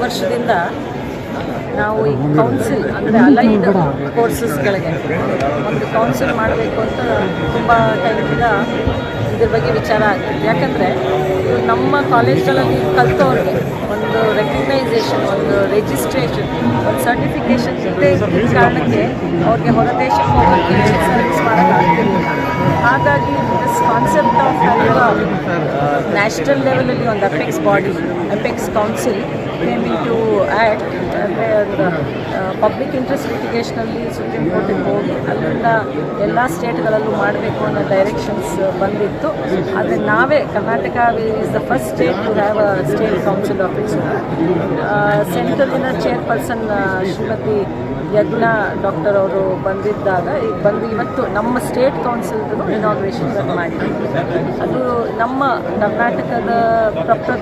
ವರ್ಷದಿಂದ ನಾವು ಈ ಕೌನ್ಸಿಲ್ ಅಂದರೆ ಅಲೈಡ್ ಕೋರ್ಸಸ್ಗಳಿಗೆ ಒಂದು ಕೌನ್ಸಿಲ್ ಮಾಡಬೇಕು ಅಂತ ತುಂಬ ಟೈಮಿಂದ ಇದ್ರ ಬಗ್ಗೆ ವಿಚಾರ ಆಗ್ತಿದೆ ಯಾಕಂದರೆ ನಮ್ಮ ಕಾಲೇಜ್ಗಳಲ್ಲಿ ಕಲ್ತವ್ರಿಗೆ ಒಂದು ರೆಕಗ್ನೈಸೇಷನ್ ಒಂದು ರಿಜಿಸ್ಟ್ರೇಷನ್ ಒಂದು ಸರ್ಟಿಫಿಕೇಷನ್ ಇದೆ ಕಾರಣಕ್ಕೆ ಅವ್ರಿಗೆ ಹೊರ ದೇಶಕ್ಕೆ ಹೋಗೋಕ್ಕೆ ಸರ್ವಿಸ್ ಮಾಡೋಕ್ಕಾಗ್ತಿರಲಿಲ್ಲ ಹಾಗಾಗಿ ದಿಸ್ ಕಾನ್ಸೆಪ್ಟ್ ಆಫ್ ನ್ಯಾಷನಲ್ ಲೆವೆಲಲ್ಲಿ ಒಂದು apex body apex council came into act ಅಂದರೆ ಅದರ ಪಬ್ಲಿಕ್ ಇಂಟ್ರೆಸ್ಟ್ ಲಿಟಿಗೇಷನಲ್ಲಿ ಸುಪ್ರೀಂ ಕೋರ್ಟಿಗೆ ಹೋಗಿ ಅಲ್ಲಿಂದ ಎಲ್ಲ ಸ್ಟೇಟ್ಗಳಲ್ಲೂ ಮಾಡಬೇಕು ಅನ್ನೋ ಡೈರೆಕ್ಷನ್ಸ್ ಬಂದಿತ್ತು. ಆದರೆ ನಾವೇ, Karnataka is the first state to have a state council of its ಸೆಂಟ್ರಲಿನ chairperson Shrimati ಯಜ್ಞ ಡಾಕ್ಟರ್ ಅವರು ಬಂದಿದ್ದಾಗ ಈಗ ಬಂದು ಇವತ್ತು ನಮ್ಮ ಸ್ಟೇಟ್ ಕೌನ್ಸಿಲ್ದು ಇನಾಗ್ರೇಷನ್ ಮಾಡಿದ್ದೀವಿ ಅದು ನಮ್ಮ ಕರ್ನಾಟಕದ ಪ್ರಪ್ರ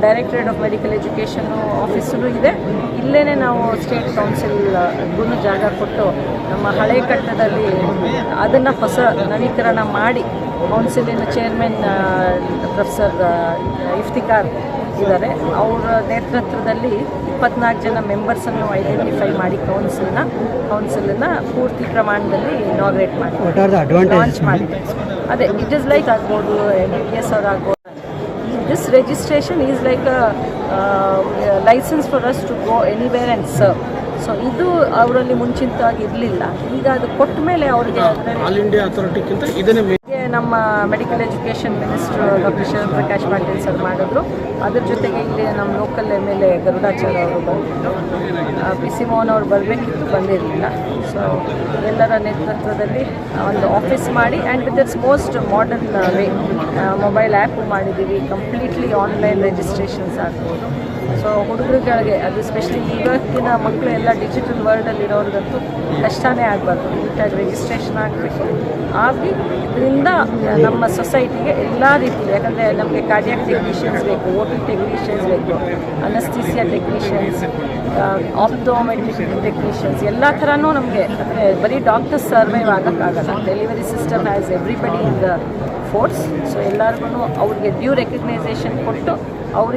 ಡೈರೆಕ್ಟ್ರೇಟ್ ಆಫ್ ಮೆಡಿಕಲ್ ಎಜುಕೇಷನ್ ಆಫೀಸಲ್ಲೂ ಇದೆ. ಇಲ್ಲೇ ನಾವು ಸ್ಟೇಟ್ ಕೌನ್ಸಿಲ್ಗೂ ಜಾಗ ಕೊಟ್ಟು ನಮ್ಮ ಹಳೆ ಕಟ್ಟಡದಲ್ಲಿ ಅದನ್ನು ಹೊಸ ನವೀಕರಣ ಮಾಡಿ ಕೌನ್ಸಿಲಿನ ಚೇರ್ಮನ್ ಪ್ರೊಫೆಸರ್ ಇಫ್ತಿಕಾರ್ ಇದ್ದಾರೆ. ಅವರ ನೇತೃತ್ವದಲ್ಲಿ ಇಪ್ಪತ್ನಾಲ್ಕು ಜನ ಮೆಂಬರ್ಸನ್ನು ಐಡೆಂಟಿಫೈ ಮಾಡಿ ಕೌನ್ಸಿಲ್ನ ಕೌನ್ಸಿಲನ್ನ ಪೂರ್ತಿ ಪ್ರಮಾಣದಲ್ಲಿ ಇನಾಗ್ರೇಟ್ ಮಾಡಿ ಲಾಂಚ್ ಮಾಡಿದೆ ಅದೇ ಇಟ್ ಇಸ್ ಲೈಕ್ ಆಗ್ಬೋದು ಎನ್ ಬಿ ಪಿ ಎಸ್ ಅವ್ರು ಆಗ್ಬೋದು. This registration is like licence for us to go anywhere and serve so ಇದು ಅವರಲ್ಲಿ ಮುಂಚಿತವಾಗಿ ಇರಲಿಲ್ಲ. ಈಗ ಅದು ಕೊಟ್ಟ ಮೇಲೆ ಅವ್ರಿಗೆ ಆಲ್ ಇಂಡಿಯಾ ಅಥಾರಿಟಿಗಿಂತ ಇದನ್ನೇ ನಮ್ಮ medical education minister doctor Shivaprakash Patil sir ಮಾಡಿದ್ರು. ಅದ್ರ ಜೊತೆಗೆ ಇಲ್ಲಿ ನಮ್ಮ local M L A Garudacharya ಅವರು ಬಂದಿದ್ದರು ಪಿ ಸಿ ಮೋಹನ್ ಅವರು ಬರಬೇಕಿತ್ತು, ಬಂದಿರಲಿಲ್ಲ. ಸೊ ಎಲ್ಲರ ನೇತೃತ್ವದಲ್ಲಿ ಒಂದು ಆಫೀಸ್ ಮಾಡಿ and with its most modern way mobile app ಮಾಡಿದ್ದೀವಿ. ಕಂಪ್ಲೀಟ್ಲಿ ಆನ್ಲೈನ್ ರಿಜಿಸ್ಟ್ರೇಷನ್ಸ್ ಆಗ್ಬೋದು. ಸೊ ಹುಡುಗರುಗಳಿಗೆ, ಅದು ಸ್ಪೆಷಲಿ ಇವತ್ತಿನ ಮಕ್ಕಳು ಎಲ್ಲ ಡಿಜಿಟಲ್ ವರ್ಲ್ಡಲ್ಲಿ ಇರೋರಿಗಂತೂ ಕಷ್ಟನೇ ಆಗಬಾರ್ದು. ನೀಟಾಗಿ ರಿಜಿಸ್ಟ್ರೇಷನ್ ಆಗಬೇಕು. ಆಗಿ ಇದರಿಂದ ನಮ್ಮ ಸೊಸೈಟಿಗೆ ಎಲ್ಲ ರೀತಿ ಯಾಕಂದರೆ ನಮಗೆ ಕಾರ್ಡಿಯಾಕ್ ಟೆಕ್ನಿಷಿಯನ್ಸ್ ಬೇಕು ಓ ಟಿ ಟೆಕ್ನಿಷಿಯನ್ಸ್ ಬೇಕು ಅನಸ್ತೀಸಿಯಾ ಟೆಕ್ನಿಷಿಯನ್ಸ್ ಆಪ್ಟೋಮೆಟ್ರಿಕ್ ಟೆಕ್ನಿಷಿಯನ್ಸ್ ಎಲ್ಲ ಥರನೂ ನಮಗೆ, ಅಂದರೆ ಬರೀ doctors survive ಆಗೋಕ್ಕಾಗಲ್ಲ delivery system as everybody in the force so ಎಲ್ಲರಿಗೂ ಅವ್ರಿಗೆ ಡ್ಯೂ ರೆಕಗ್ನೈಸೇಷನ್ ಕೊಟ್ಟು ಅವ್ರಿಗೆ